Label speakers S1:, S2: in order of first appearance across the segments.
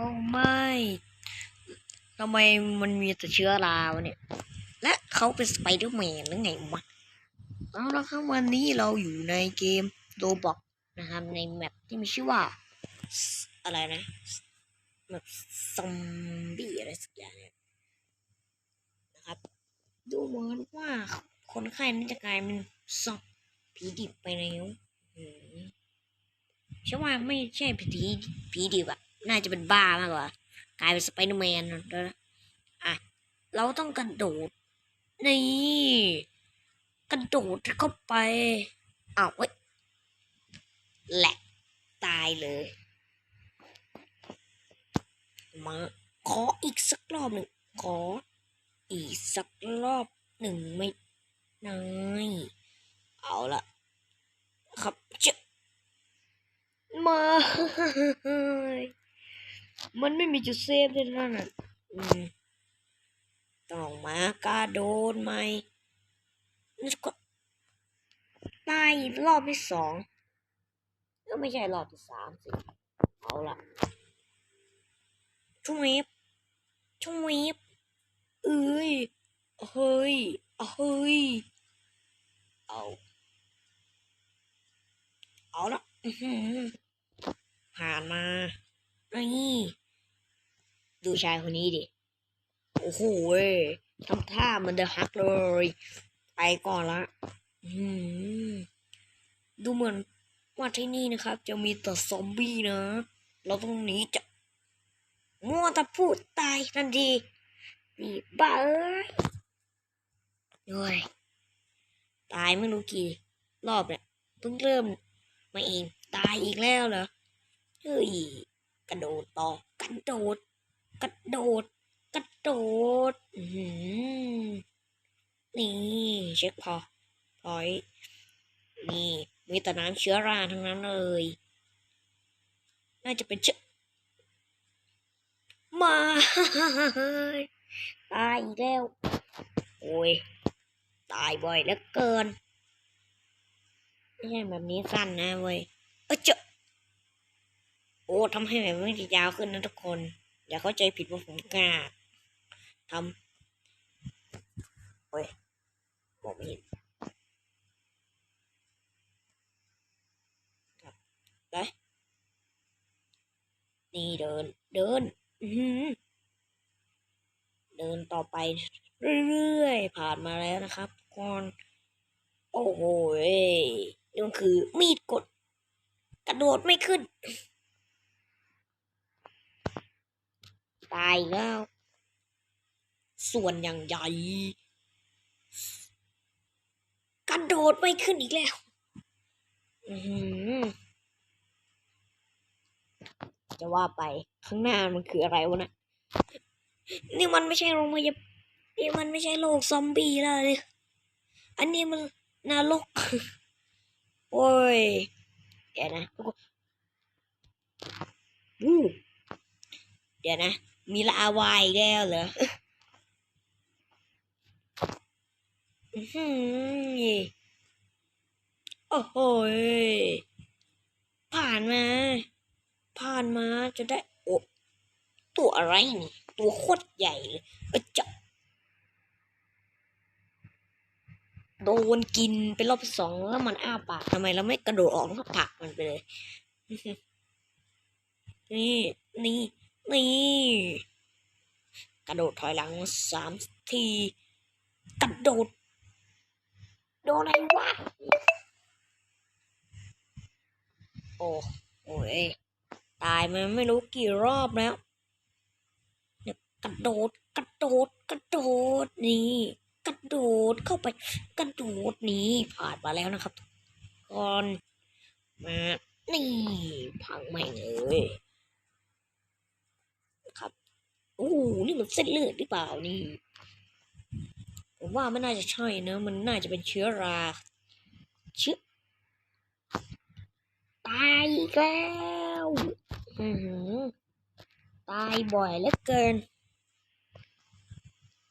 S1: อ้ไม่ทำไมมันมีแต่เชื้อราวเนี่ย และเขาเป็นสไปเดอร์แมนหรือไงวะเอาละครับวันนี้เราอยู่ในเกมโ o บอกนะครับในแมปที่มีชื่อว่า อะไรนะแบบซอมบี้อะไรสักอย่างเนี่ยนะครับ ดูเหมือนว่าคนไข้น่าจะกลายเป็นซอมผีดิบไปแล้วใช่ว่าไม่ใช่ผีผีดิบอะ น่าจะเป็นบ้ามากกว่า กลายเป็นสไปเดอร์แมนแล้วอะ เราต้องกระโดด นี่ กระโดดเข้าไปอ้าวเว้ยแหละตายเลยมาขออีกสักรอบหนึ่งขออีกสักรอบหนึ่งไม่นายเอาละครับเจะมา มันไม่มีจุดเซฟเลยนั่นน่ะต้องมากรโดดไหมนี่ก็ตายรอบที่สองก็ไม่ใช่รอบที่สามสิ เอาละช่วยบช่วยบเอ้ยเฮ้ยเฮ้ย เอา เอาละผ่านมา นี่ดูชายคนนี้ดิ โอ้โหทำท่ามันเดอะฮักเลย ไปก่อนละดูเหมือนว่าที่นี่นะครับ จะมีแต่ซอมบี้นะ เราต้องหนีจะมัวแต่พูดตายทันทีนี่บ้าเอ้ยโอ้ยตายไม่รู้กี่ รอบเนี่ยเพิ่งเริ่มมาเอง ตายอีกแล้วเหรอ เฮ้ย กระโดดต่อกระโดด กระโดด กระโดดอือหือนี่เช็คพอพอยนี่มีแต่น้ำเชื้อราทั้งนั้นเลย น่าจะเป็นเชื้อมาตายอีกแล้ว โอ้ย ตายบ่อยเหลือเกินไม่ใช่แบบนี้สั้นนะเว้ยเออเจา โอ้ทำให้แบบไม่ได้ยาวขึ้นนะทุกคน อย่าเข้าใจผิดว่าผมกล้าทำเฮ้ยมองไม่เห็นครับไปนี่เดิน เดิน อืเดินต่อไปเรื่อยๆผ่านมาแล้วนะครับก่อนโอ้โหเอ้ยนี่มันคือมีดกด กระโดดไม่ขึ้น ตายแล้ว ส่วนอย่างใหญ่ กระโดดไม่ขึ้นอีกแล้วจะว่าไปข้างหน้ามันคืออะไรวะนะนี่มันไม่ใช่โรงพยาบาลนี่มันไม่ใช่โลกซอมบี้แล้วเลยอันนี้มันนรกโอ้ยเดี๋ยวนะบูเดี๋ยวนะ มีลาวายอีกแล้วเหรออื้อหือโอ้โหยผ่านมา ผ่านมาจะได้ โอ้ตัวอะไรนี่ ตัวโคตรใหญ่เลยเออจะโดนกินเป็นรอบที่สองแล้วมันอ้าปากทำไมเราไม่กระโดดออกแล้วก็ผลักมันไปเลย นี่ นี่ นี่ กระโดดถอยหลังสามที กระโดด โดนอะไรวะ โอ้โอ้ย ตายมาไม่รู้กี่รอบแล้วเนี่ยกระโดด กระโดด กระโดดนี่ กระโดดเข้าไป กระโดดนี่ผ่านมาแล้วนะครับก่อนมานี่พังไม่งเลย โอ้โหนี่มันเส้นเลือดหรือเปล่านี่ ผมว่าไม่น่าจะใช่นะ มันน่าจะเป็นเชื้อราเชื้อตายอีกแล้วตายบ่อยเหลือเกิน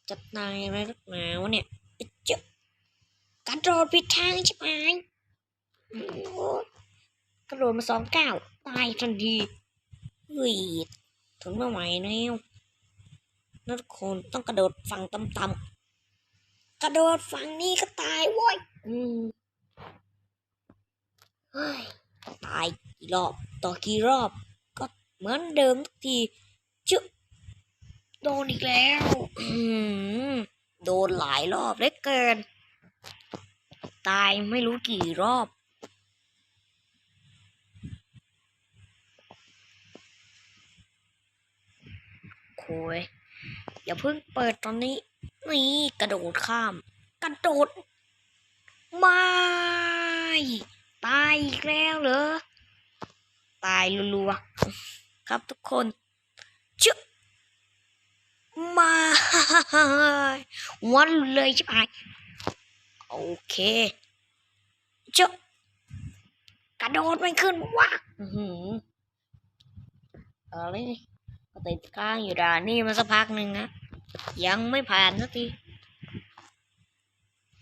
S1: จะตายอะไรนักหนาวเนี่ยเอ๊ะเจะกระโดดผิดทางใช่ไหมกระโดดมาสองเก้าตายทันทีเฮ้ยถึงไม่ไหวแล้ว นั่นทุกคนต้องกระโดดฝั่งต่ำๆกระโดดฝั่งนี้ก็ตายโว้ยอืมเฮ้ยตายกี่รอบ ต่อกี่รอบ ก็เหมือนเดิมทุกทีชึโดนอีกแล้วโดนหลายรอบเลือเกิน ตายไม่รู้กี่รอบโอ้ย อย่าเพิ่งเปิดตอนนี้นี่กระโดดข้าม กระโดดไม่ตายอีกแล้วเหรอตายรัวๆครับทุกคนชึมาวันเลยใช่ไหมโอเคชึกระโดดไม่ขึ้นวะอือหือะไรก็ติดค้างอยู่ด่านนี่มาสักพักหนึ่งนะ ยังไม่ผ่านสักที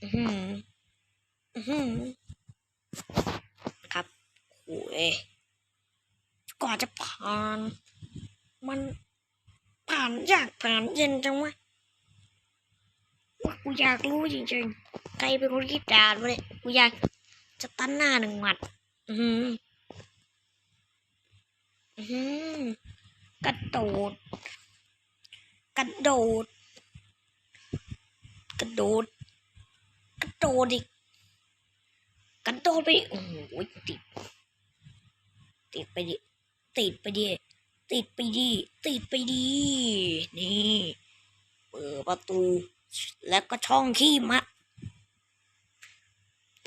S1: อือหืออื้อหือครับโอ้ยกว่าจะผ่าน มันผ่านยากผ่านเย็นจังวะว่ากูอยากรู้จริงๆ ใครเป็นคนคิดดานวะเนี่ยกูอยากจะตั้นหน้าหนึ่งหมัด อือหืออือหือกระโดด กระโดด กระโดด กระโดดอีกกระโดดไปโอ้โหติด ติดไปดิ ติดไปดิ ติดไปดิ ติดไปดิ นี่ เปิดประตู แล้วก็ช่องขี้มะ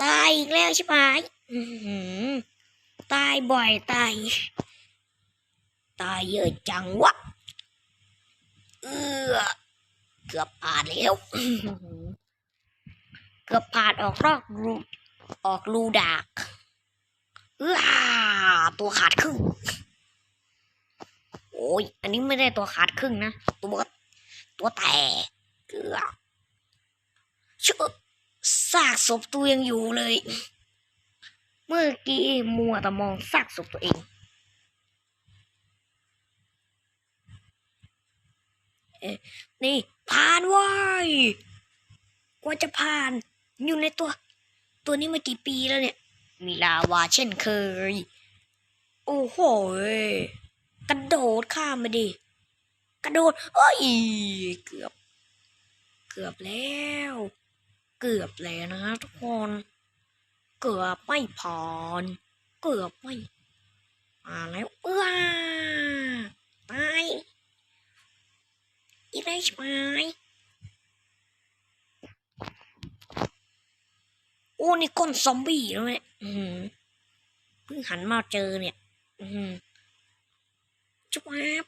S1: ตายอีกแล้วใช่ไหมตายบ่อยตาย ตายเยอะจังวะ เออเกือบผ่านแล้วอื้อหือเกือบผ่านออกนอกรูออกรูดากเออตัวขาดครึ่ง โอ้ย อันนี้ไม่ได้ตัวขาดครึ่งนะ ตัวตัวแตกเกือบเชื่อซากศพตัวยังอยู่เลย เมื่อกี้มัวแต่มองซากศพตัวเอง เอ๊ะ นี่ ผ่านว้ยกว่าจะผ่าน อยู่ในตัว ตัวนี้มากี่ปีแล้วเนี่ย มีลาวาเช่นเคย โอ้โหกระโดดข้ามมาดิ กระโดดเอ้ยเกือบ เกือบแล้ว เกือบแล้วนะทุกคน เกือบไม่ผ่านเกือบไม่ มาแล้วเอ้าตายอีกได้วใช่ไหมโอ้นี่ก้นซอมบี้แล้วเนี่ยเพิ่งหันมาเจอเนี่ยอือหือจุ๊บแวบ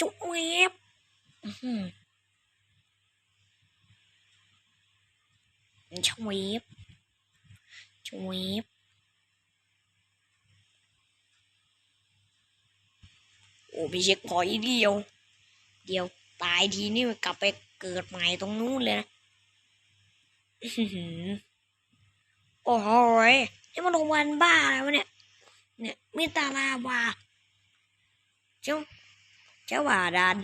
S1: จุ๊บแวบอื้อหือชวบชวบโอ้มีเช็คพอยเดียว เดียว ตายทีนี่มันกลับไปเกิดใหม่ตรงนู้นเลยนะอือหือโอ้โหนี่มันโรงพยาบาลบ้าอะไรวะเนี่ย เนี่ยมีตาลาวาเจ้าเจ้าว่าดาน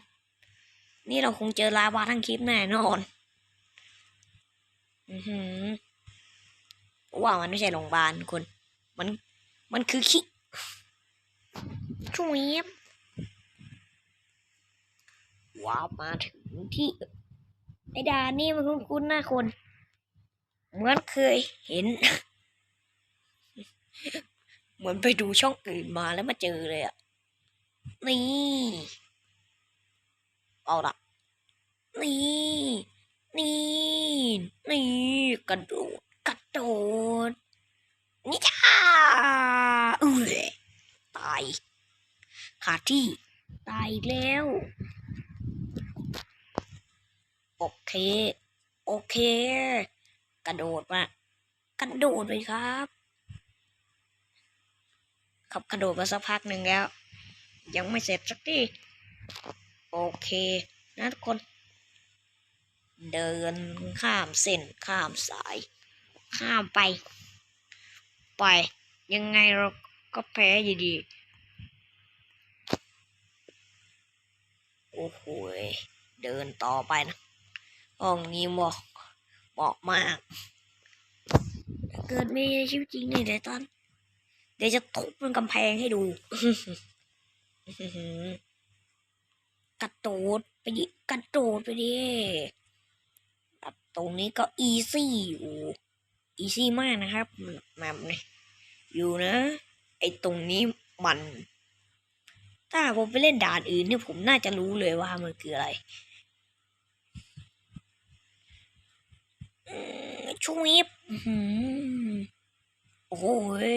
S1: นี่เราคงเจอลาวาทั้งคลิปแน่นอน อือหือว่ามันไม่ใช่โรงพยาบาลคุณ มัน มันคือขี้ช่วยบ ว้าวมาถึงที่ไอ้ดานนี่มันคุ้นๆหน้าคน เหมือนเคยเห็น เหมือนไปดูช่องอื่นมาแล้วมาเจอเลยอะนี่ เอาละนี่ นี่ นี่กระโดดกระโดดนี่จ้าเอ้ยตายขาดที่ ตายแล้ว โอเค โอเค กระโดดมากระโดดเลยครับขับกระโดดมาสักพักหนึ่งแล้ว ยังไม่เสร็จสักทีโอเคนะทุกคน เดินข้ามเส้นข้ามสาย ข้ามไป ไป ยังไงเราก็แพ้อยู่ดี โอ้โหเดินต่อไปนะ ห้องนี้เหมาะเหมาะมาก เกิดมีในชีวิตจริงเนี่ยเดี๋ยวตอน เดี๋ยวจะทุบมันกำแพงให้ดูกระโดดไปดิกระโดดไปดิแบบตรงนี้ก็อีซี่อยู่ อีซี่มากนะครับแบบนี้อยู่นะ ไอตรงนี้มัน ถ้าผมไปเล่นด่านอื่นเนี่ยผมน่าจะรู้เลยว่ามันคืออะไรอืม ช่วยบอื้อหือโอ้โหย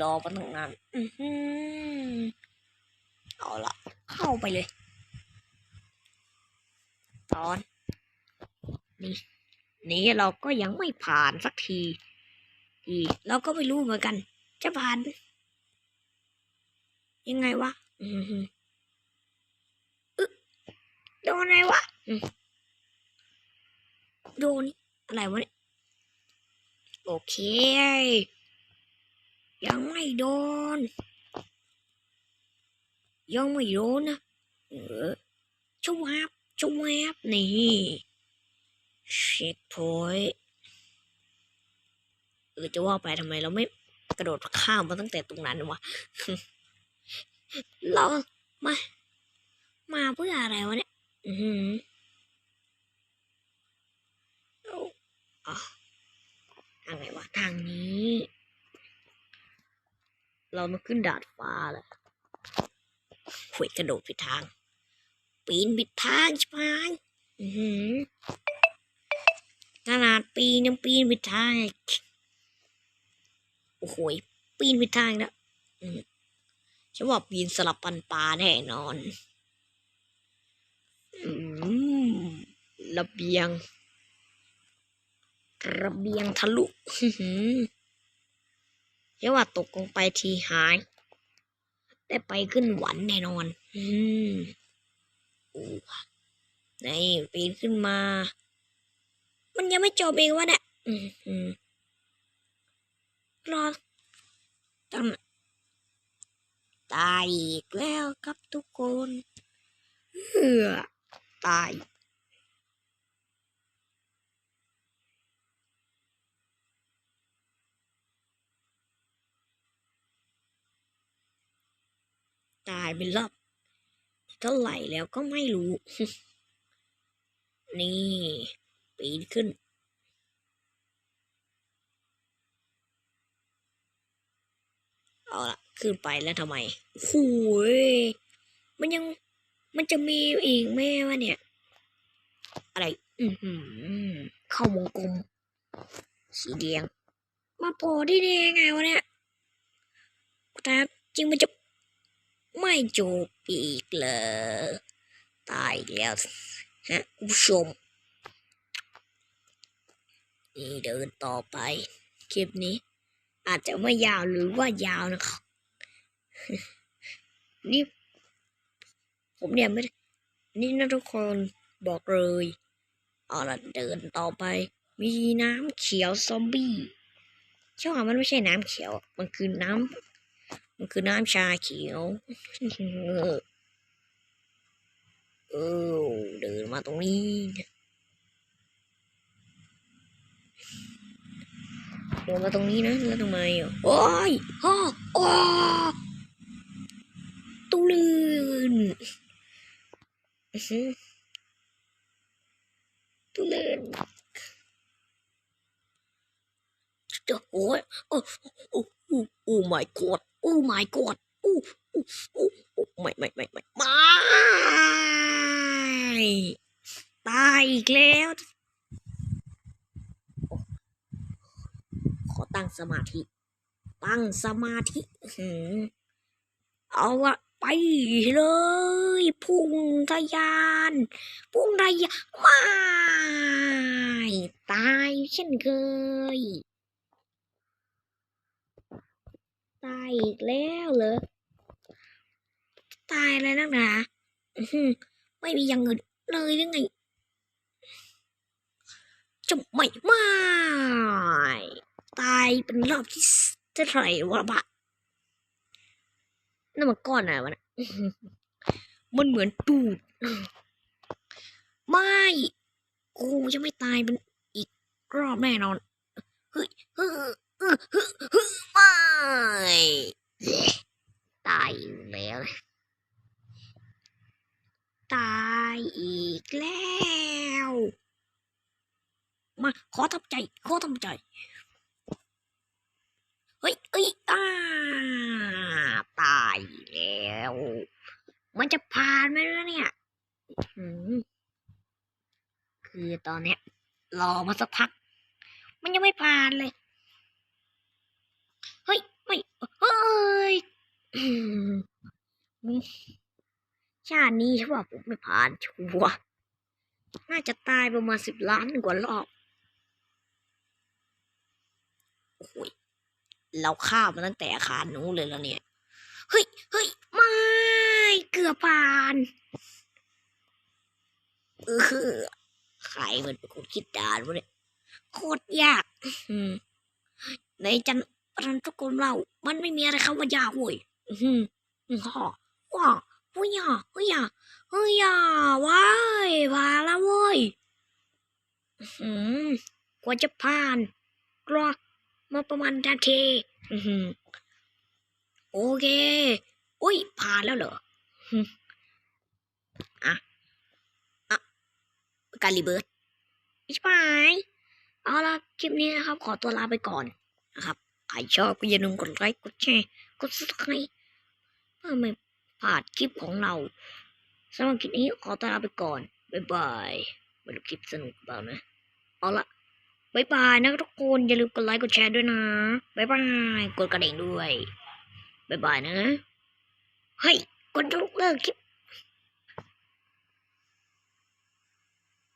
S1: รอมาตั้งนานอื้อหือเอาละเข้าไปเลย ตอน นี่ นี้เราก็ยังไม่ผ่านสักทีทีเราก็ไม่รู้เหมือนกัน จะผ่าน ยังไงวะอือหืออึ๊ะโดนอะไรวะอืมโดน อะไรวะเนี่ยโอเค ยังไม่โดน ยังไม่โดนนะเออชวบชวบนี่เช็คพอยเออจะว่าไปทำไมเราไม่กระโดดข้ามมาตั้งแต่ตรงนั้นวะเรามา มาเพื่ออะไรวะเนี่ย อือหือเอา อ๋อทางไหนวะทางนี้ เรามาขึ้นดาดฟ้าเลยหวยกระโดดผิดทาง ปีนผิดทางใช่ไหมอือหือขนาดปีนยังปีนผิดทางอีกโอ้โหยปีนผิดทางแล้วฉันว่าปีนสลับปันปลาแน่นอนอืมระเบียง ระเบียงทะลุอื้อหือเรียกว่าตกลงไปทีหาย ได้ไปขึ้นหวันแน่นอน อืมโอ้นี่ปีนขึ้นมา มันยังไม่จบเองวะเนี่ยอืมอืมรอตั้งตายอีกแล้วครับทุกคนเหือตาย ตายเป็นรอบเท่าไหร่แล้วก็ไม่รู้ นี่ ปีนขึ้น เอาละขึ้นไปแล้วทำไมโอ้ยมันยังมันจะมีอีกแม่วะเนี่ย อะไร อือหือเข้าวงกลม สีแดง มาโผล่ที่นี่ยังไงวะเนี่ยแต่จริงมันจะ ไม่จบอีกเลย ตายอีกแล้วฮะคุณผู้ชม นี่เดินต่อไป คลิปนี้ อาจจะไม่ยาวหรือว่ายาวนะครับนี่ ผมเนี่ยไม่ นี่นะทุกคนบอกเลยเอาละเดินต่อไป มีน้ำเขียวซอมบี้ใช่ว่ามันไม่ใช่น้ำเขียว มันคือน้ำ มันคือน้ำชาเขียว เออเดินมาตรงนี้เดินมาตรงนี้นะ แล้วทำไมอะโอ้ยฮ่อโอ้ตุลื่นตุลื่นโอ้ยโอโอ้โอ้โอ้ my god โอ้ my god โอ้โอ้โอ้โอ้ไม่ไม่ไม่ไม่ไม่ตายอีกแล้ว ขอตั้งสมาธิ ตั้งสมาธิเอาละไปเลย พุ่งทะยาน พุ่งทะยานไม่ตายเช่นเคย ตายอีกแล้วเหรอ ตายเลยนักหนาไม่มีอย่างอื่นเลยหรือไงจะไม่ไม่ตายเป็นรอบที่เท่าไหร่วะบะนั่นมันก้อนอะไรวะนะมันเหมือนตูด ไม่ กูจะไม่ตายเป็นอีกรอบแน่นอน เฮ้ยเฮ้ย ไม่ตายอีกแล้ว ตายอีกแล้ว มา ขอทำใจ ขอทำใจ เฮ้ยเอ้ยอ้าตายแล้ว มันจะผ่านไหมล่ะเนี่ย คือตอนเนี้ยรอมาสักพัก มันยังไม่ผ่านเลย ไม่เฮ้ยชาตินี้ฉันว่าผมไม่ผ่านชัวร์น่าจะตายประมาณสิบล้านกว่ารอบโอ้ยเราข้ามมาตั้งแต่อาคารนู้นเลยแล้วเนี่ย เฮ้ยเฮ้ยไม่เกือบผ่านเออใครมันเป็นคนคิดดานวะเนี่ยโคตรยาก อืมในจัน รันทุกคนเรา มันไม่มีอะไรคำว่ายากเว้ยอือหืออือฮ่อว้าเฮ้ยอะเฮ้ยอะเฮ้ยอะว้ายมาแล้วเว้ยอื้อหือกว่าจะผ่านกรอมาประมาณนาทีอือหือโอเค อุ้ย ผ่านแล้วเหรออะอะกาลิเบิร์ดใช่ไหมเอาละคลิปนี้นะครับ ขอตัวลาไปก่อนนะครับ ใครชอบก็อย่าลืมกดไลค์กดแชร์กดซับสไครต์เพื่อไม่พลาดคลิปของเราสำหรับคลิปนี้ขอตัวลาไปก่อน บ๊ายบายไม่รู้คลิปสนุกเปล่านะ เอาละบายบายนะทุกคน อย่าลืมกดไลค์กดแชร์ด้วยนะบายบาย กดกระดิ่งด้วยบายบายนะ เฮ้ย กดยกเลิกคลิป